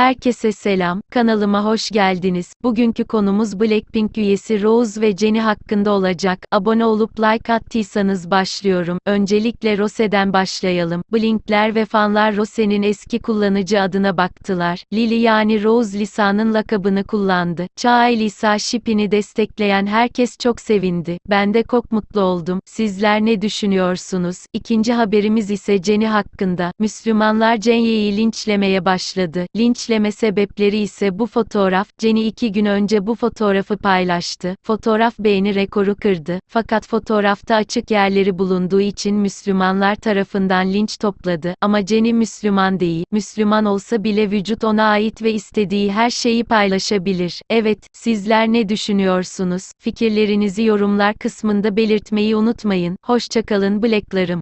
Herkese selam, kanalıma hoş geldiniz. Bugünkü konumuz Blackpink üyesi Rose ve Jennie hakkında olacak. Abone olup like attıysanız başlıyorum. Öncelikle Rose'den başlayalım. Blinkler ve fanlar Rose'nin eski kullanıcı adına baktılar. Lily yani Rose Lisa'nın lakabını kullandı. Çağay Lisa şipini destekleyen herkes çok sevindi. Ben de çok mutlu oldum. Sizler ne düşünüyorsunuz? İkinci haberimiz ise Jennie hakkında. Müslümanlar Jennie'yi linçlemeye başladı. Linçleme sebepleri ise bu fotoğraf. Jennie iki gün önce bu fotoğrafı paylaştı. Fotoğraf beğeni rekoru kırdı. Fakat fotoğrafta açık yerleri bulunduğu için Müslümanlar tarafından linç topladı. Ama Jennie Müslüman değil. Müslüman olsa bile vücut ona ait ve istediği her şeyi paylaşabilir. Evet, sizler ne düşünüyorsunuz? Fikirlerinizi yorumlar kısmında belirtmeyi unutmayın. Hoşçakalın Blacklarım.